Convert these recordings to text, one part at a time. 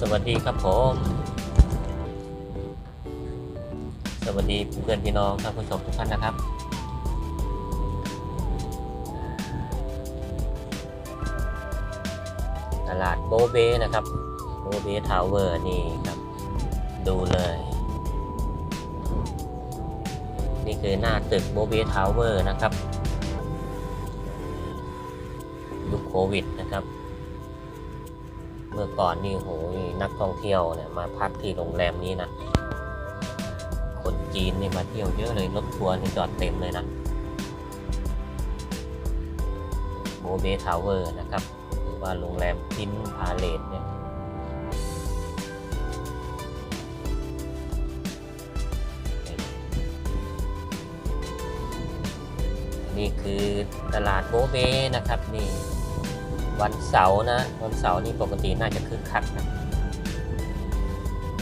สวัสดีครับผม สวัสดีเพื่อนพี่น้องท่านผู้ชมทุกท่านนะครับ ตลาดโบเบนะครับ โบเบทาวเวอร์นี่ครับ ดูเลย นี่คือหน้าตึกโบเบทาวเวอร์นะครับยุคโควิดนะครับ เมื่อก่อนนี่โหยนักท่องเที่ยวเนี่ยมาพักที่โรงแรมนี้นะ คนจีนนี่มาเที่ยวเยอะเลยรถทัวร์นี่จอดเต็มเลยนะโบเบทาวเวอร์นะครับหรือว่าโรงแรมพินพาเลตเนี่ยนี่คือตลาดโบเบนะครับนี่ วันเสาร์นะ วันเสาร์นี่ปกติน่าจะคึกคักนะ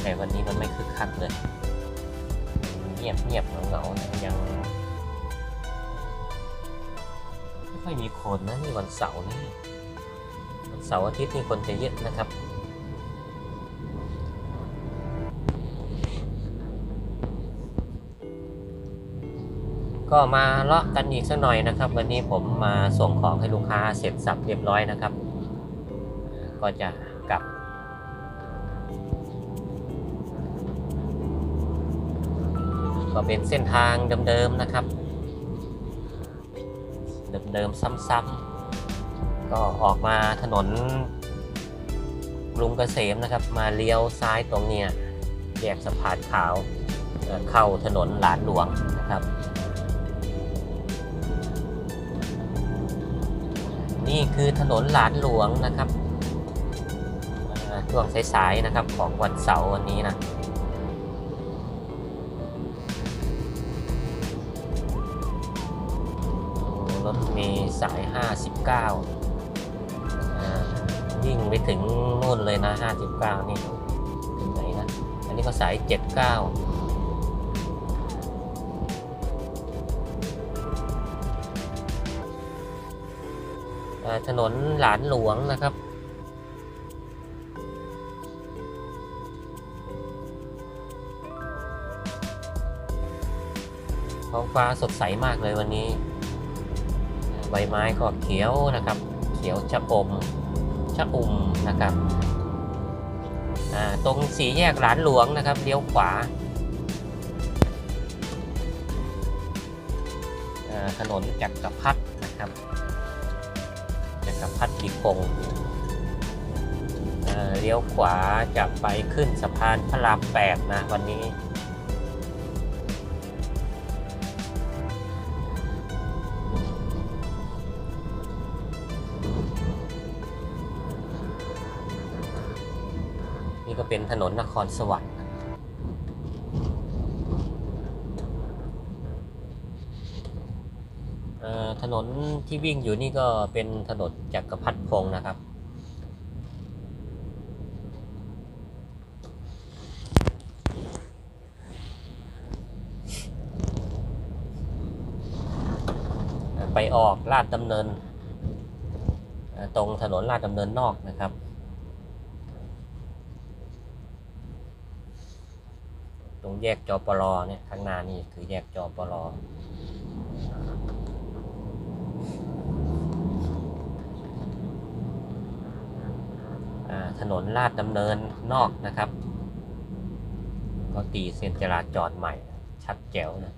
แต่วันนี้มันไม่คึกคักเลย เงียบเงียบเหงาเหงาๆนะยังไม่ค่อยมีคนนะนี่วันเสาร์นี่วันเสาร์อาทิตย์นี่คนจะเยอะนะครับ ก็มาเลาะกันอีกสักหน่อยนะครับ วันนี้ผมมาส่งของให้ลูกค้าเสร็จสับเรียบร้อยนะครับ ก็จะกลับ ก็เป็นเส้นทางเดิมๆนะครับ เดิมๆซ้ำๆก็ออกมาถนนกรุงเกษมนะครับ มาเลี้ยวซ้ายตรงเนี้ยแยกสะพานขาวเอ่อเข้าถนนหลานหลวงนะครับ นี่คือถนนหลานหลวงนะครับช่วงสายๆนะครับของวันเสาร์วันนี้นะรถมีสาย 59อ่าวิ่งไปถึงนู่นเลยนะ 59 นี่ถึงไหนนะ อันนี้ก็สาย 79 ถนนหลานหลวงนะครับ ท้องฟ้าสดใสมากเลยวันนี้ ใบไม้ก็เขียวนะครับ เขียวชะอมชะอุ่มนะครับตรงสี่แยกหลานหลวงนะครับเลี้ยวขวาถนนจักรพัฒนะครับจักร พัฒดิคงเลี้ยวขวาจะไปขึ้นสะพานพระรามแปดนะวันนี้ นี่ก็เป็นถนนนครสวรรค์เอ่อ ถนนที่วิ่งอยู่นี่ก็เป็นถนนจักรพัฒพงศ์นะครับ ไปออกลาดดำเนิน ตรงถนนลาดดำเนินนอกนะครับตรงแยกจอปลอเนี่ยข้างหน้านี่คือแยกจอปลออ่า ถนนลาดดำเนินนอกนะครับ ก็ตีเส้นจราจรใหม่ ชัดแจ๋วนะ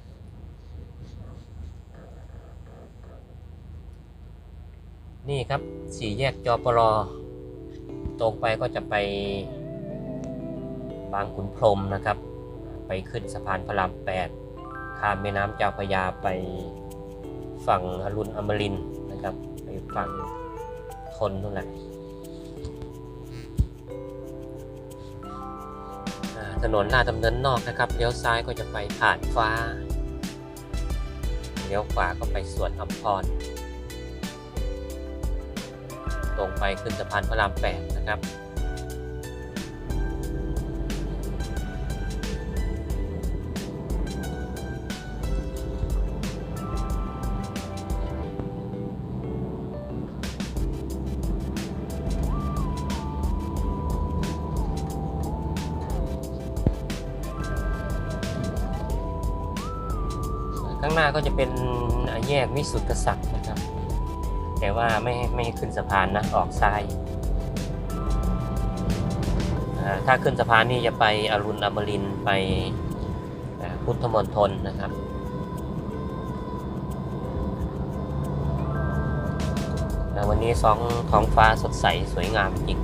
นี่ครับสี่แยกจอปลอตรงไปก็จะไปบางขุนพรมนะครับ ไปขึ้นสะพานพระรามแปดข้ามแม่น้ำเจ้าพระยาไปฝั่งอรุณอมรินนะครับ ไปฝั่งทนนู่นแหละ ถนนลาดดำเนินนอกนะครับเลี้ยวซ้ายก็จะไปผ่านฟ้าเลี้ยวขวาก็ไปสวนอัมพร ตรงไปขึ้นสะพานพระรามแปดนะครับ ก็จะเป็นแยกวิสุทธิกษัตริย์นะครับ แต่ว่าไม่ไม่ขึ้นสะพานนะออกซ้ายถ้าขึ้นสะพานนี่จะไปอรุณอมรินไปพุทธมณฑลนะครับ วันนี้สองท้องฟ้าสดใสสวยงามจริง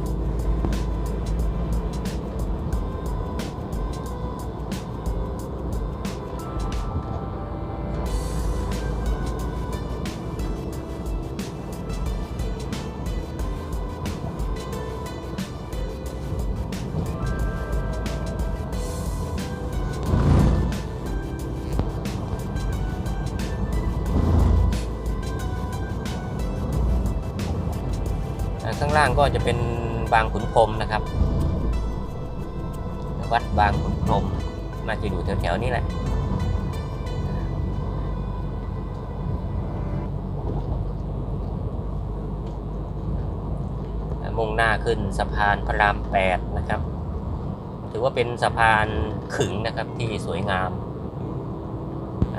างก็จะเป็นบางขุนพรมนะครับวัดบางขุนพรหมน่าจะอยู่แถวๆนี้แหละมุ่งหน้าขึ้นสะพานพระรามแปดนะครับ ถือว่าเป็นสะพานขึงนะครับที่สวยงาม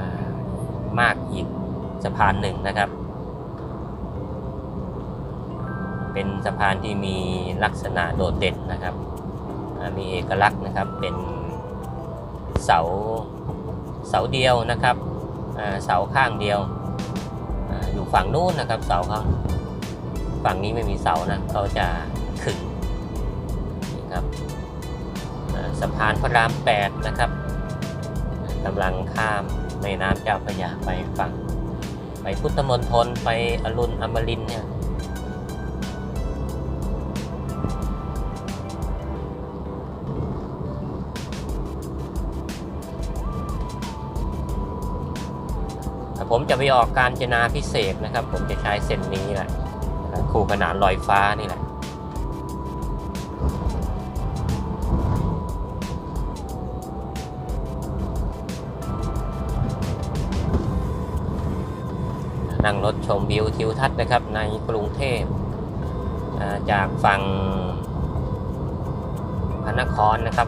ามากอีกสะพานหนึ่งนะครับ เป็นสะพานที่มีลักษณะโดดเด่นนะครับมีเอกลักษณ์นะครับเป็นเสาเสาเดียวนะครับเสาข้างเดียวอยู่ฝั่งนู้นนะครับเสาเขาฝั่งนี้ไม่มีเสานะเขาจะขึงนี่ครับสะพานพระรามแปดนะครับกำลังข้ามแม่น้ำเจ้าพระยาไปฝั่งไปพุทธมณฑลไปอรุณอมรินเนี่ย จะไปออกการจนาพิเศษนะครับ ผมจะใช้เส้นนี้แหละคู่ขนานลอยฟ้านี่แหละนั่งรถชมวิวทิวทัศน์นะครับในกรุงเทพจากฝั่งพระนครนะครับ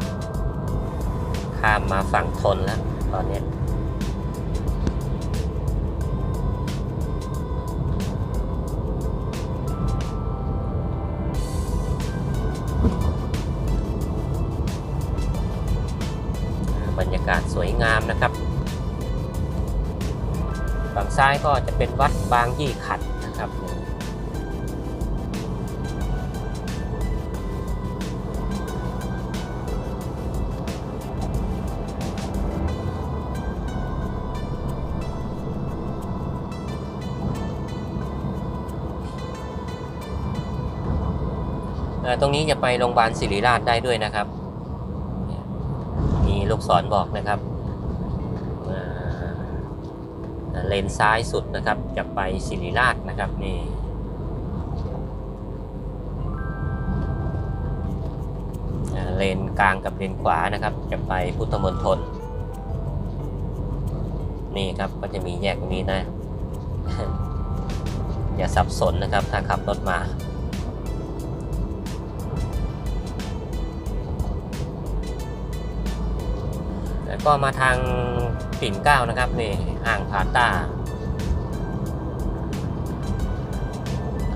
ข้ามมาฝั่งทนแล้วตอนนี้ ฝั่งซ้ายก็จะเป็นวัดบางยี่ขัดนะครับตรงนี้จะไปโรงพยาบาลศิริราชได้ด้วยนะครับ มีลูกศรบอกนะครับอ่า เลนซ้ายสุดนะครับ จะไปศิริราชนะครับนี่เลนกลางกับเลนขวานะครับ จะไปพุทธมณฑลนี่ครับก็จะมีแยกตรงนี้นะ อย่าสับสนนะครับถ้าขับรถมาแล้วก็มาทาง ปิ่นเก้านะครับนี่อ่างผาต้า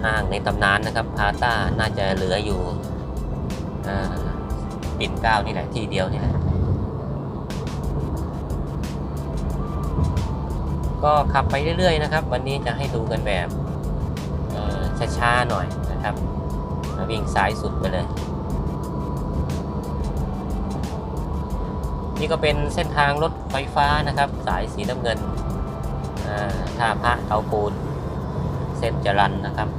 อ่างในตำนานนะครับพาต้าน่าจะเหลืออยู่ปิ่นเก้านี่แหละที่เดียวนี่แหละก็ขับไปเรื่อยๆนะครับ วันนี้จะให้ดูกันแบบช้าๆหน่อยนะครับวิ่งซ้ายสุดไปเลย นี่ก็เป็นเส้นทางรถไฟฟ้านะครับ สายสีน้ำเงินท่าพระเขาปูนเส้นจรันนะครับ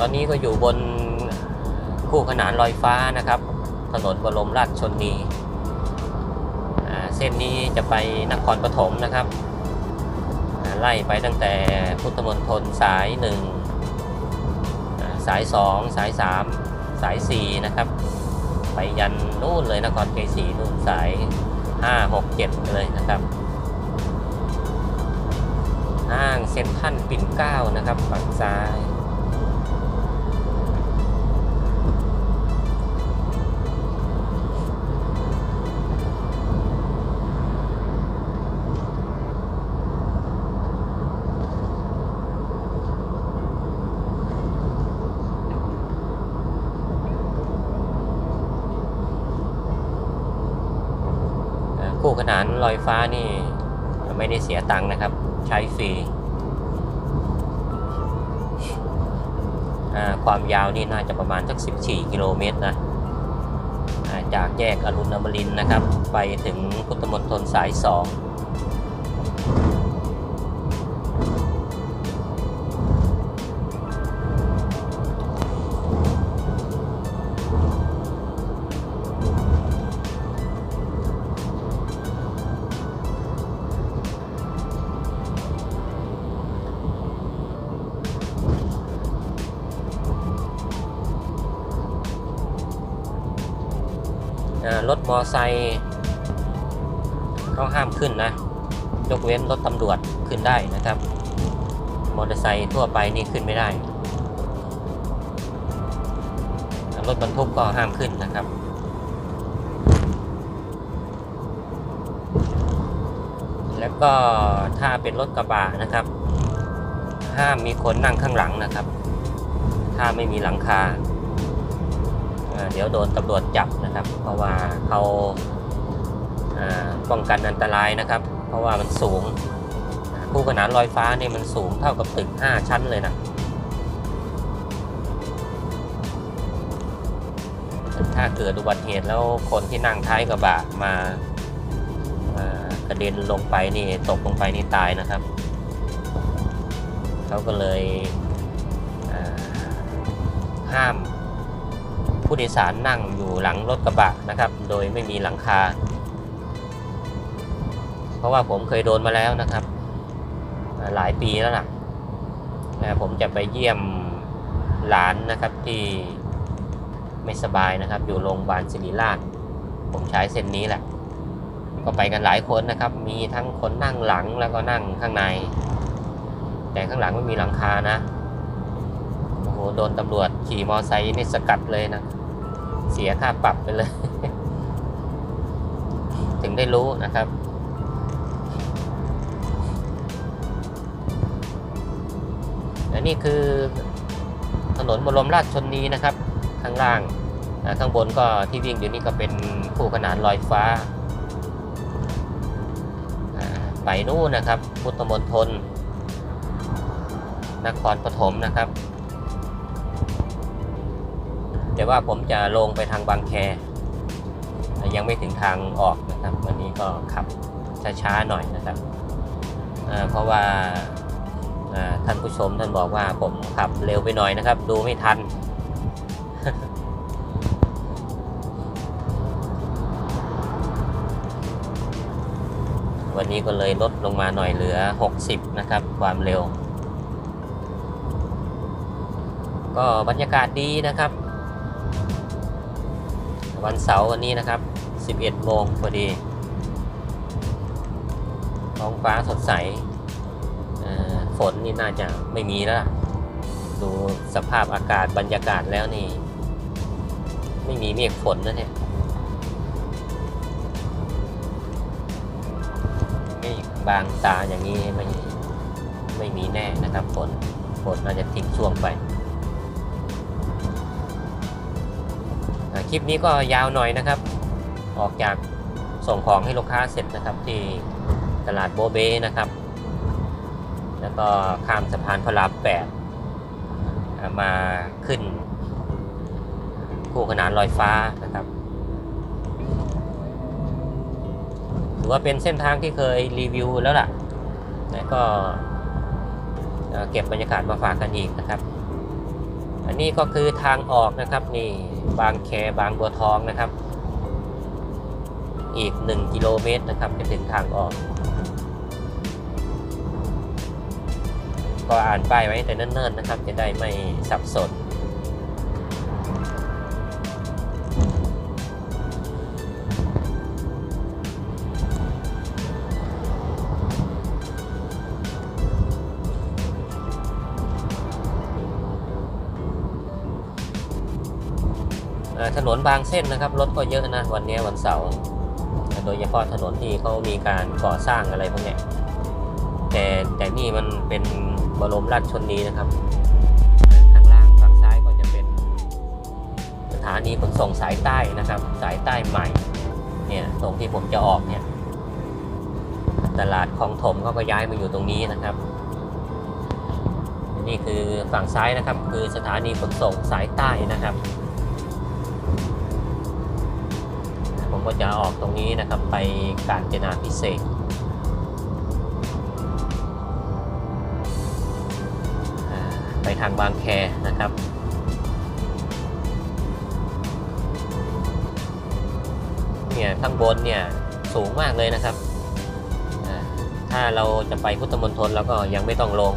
ตอนนี้ก็อยู่บนคู่ขนานลอยฟ้านะครับ ถนนบรมราชชนนีเส้นนี้จะไปนครปฐมนะครับ ไล่ไปตั้งแต่พุทธมณฑลสายหนึ่งสายสองสายสามสายสี่นะครับ ไปยันนู่นเลยนครเกษีนู่นสายห้าหกเจ็ดเลยนะครับห้างเซ็นทรัลปิ่นเก้านะครับฝั่งซ้าย ขนานลอยฟ้านี่ ไม่ได้เสียตังค์นะครับ ใช้ฟรีความยาวนี่น่าจะประมาณสัก 14 กิโลเมตรนะจากแยกอรุณอมรินนะครับ ไปถึงพุทธมณฑลสาย 2 รถมอไซค์เขาห้ามขึ้นนะ ยกเว้นรถตำรวจขึ้นได้นะครับ มอเตอร์ไซค์ทั่วไปนี่ขึ้นไม่ได้ รถบรรทุกก็ห้ามขึ้นนะครับแล้วก็ถ้าเป็นรถกระบะนะครับ ห้ามมีคนนั่งข้างหลังนะครับ ถ้าไม่มีหลังคาอ่า เดี๋ยวโดนตำรวจจับนะครับ เพราะว่าเขาป้องกันอันตรายนะครับ เพราะว่ามันสูงคู่ขนานลอยฟ้านี่มันสูงเท่ากับตึก 5 ชั้นเลยนะถ้าเกิดอุบัติเหตุแล้วคนที่นั่งท้ายกระบะมากระเด็นลงไปนี่ตกลงไปนี่ตายนะครับ เขาก็เลยห้าม ผู้โดยสารนั่งอยู่หลังรถกระบะนะครับ โดยไม่มีหลังคา เพราะว่าผมเคยโดนมาแล้วนะครับ หลายปีแล้วนะผมจะไปเยี่ยมหลานนะครับที่ไม่สบายนะครับ อยู่โรงพยาบาลศิริราช ผมใช้เส้นนี้แหละ ก็ไปกันหลายคนนะครับ มีทั้งคนนั่งหลังแล้วก็นั่งข้างใน แต่ข้างหลังไม่มีหลังคานะโอ้โหโดนตำรวจขี่มอไซค์นี่สกัดเลยนะ เสียค่าปรับไปเลย ถึงได้รู้นะครับและนี่คือถนนบรมราชชนนีนะครับ ข้างล่างข้างบนก็ที่วิ่งอยู่นี่ก็เป็นคู่ขนานลอยฟ้าอ่าไปนู่นนะครับ พุทธมณฑลนครปฐมนะครับ แต่ว่าผมจะลงไปทางบางแค ยังไม่ถึงทางออกนะครับ วันนี้ก็ขับช้าๆหน่อยนะครับ เพราะว่าอ่าท่านผู้ชมท่านบอกว่าผมขับเร็วไปหน่อยนะครับ ดูไม่ทัน วันนี้ก็เลยลดลงมาหน่อยเหลือ 60 นะครับ ความเร็ว ก็บรรยากาศดีนะครับ วันเสาร์วันนี้นะครับ 11 โมงพอดี ท้องฟ้าสดใสอ่อฝนนี่น่าจะไม่มีแล้ว ดูสภาพอากาศบรรยากาศแล้วนี่ ไม่มีเมฆฝนนะเนี่ยไม่บางตาอย่างนี้ไม่ไม่มีแน่นะครับฝนฝนน่าจะทิ้งช่วงไป ลิปนี้ก็ยาวหน่อยนะครับ ออกจากส่งของให้ลูกค้าเสร็จนะครับ ที่ตลาดโบเบนะครับ แล้วก็ข้ามสะพานพระรามแปดมาขึ้น คู่ขนานลอยฟ้านะครับถือว่าเป็นเส้นทางที่เคยรีวิวแล้วล่ะ แล้วก็เก็บบรรยากาศมาฝากกันอีกนะครับ อันนี้ก็คือทางออกนะครับนี่ บางแคบางบัวทองนะครับ อีก 1 กิโลเมตรนะครับจะถึงทางออก ก็อ่านป้ายไว้แต่เนิ่นๆนะครับ จะได้ไม่สับสน ถนนบางเส้นนะครับรถก็เยอะนะวันนี้วันเสาร์โดยเฉพาะถนนที่เขามีการก่อสร้างอะไรพวกนี้แต่แต่นี่มันเป็นบรมราชชนนีนะครับข้างล่างฝั่งซ้ายก็จะเป็นสถานีขนส่งสายใต้นะครับ สายใต้ใหม่เนี่ยตรงที่ผมจะออกเนี่ยตลาดคลองถมเขาก็ย้ายมาอยู่ตรงนี้นะครับนี่คือฝั่งซ้ายนะครับคือสถานีขนส่งสายใต้นะครับ ก็จะออกตรงนี้นะครับไปกาญจนาพิเศษไปทางบางแคนะครับเนี่ยข้างบนเนี่ยสูงมากเลยนะครับ ถ้าเราจะไปพุทธมณฑลเราก็ยังไม่ต้องลง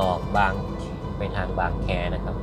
ออกบางไปทางบางแคนะครับ